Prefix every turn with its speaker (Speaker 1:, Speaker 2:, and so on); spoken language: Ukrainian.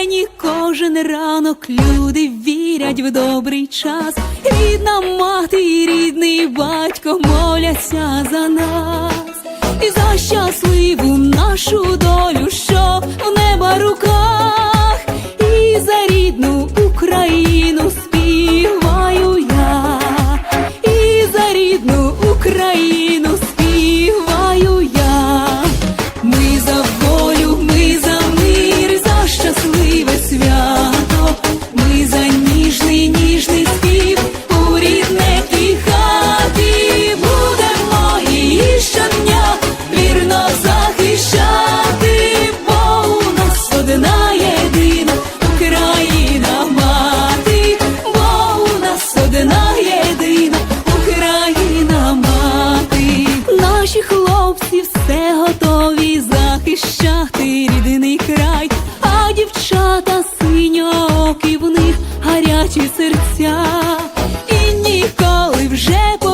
Speaker 1: вдень і кожен ранок люди вірять в добрий час. Рідна мати, і рідний батько моляться за нас, і за щасливу нашу долю, що в неба руках, і за рідну Україну співаю я, і за рідну Україну. захищати рідний край, а дівчата синьоки в них гарячі серця, і ніколи вже. по.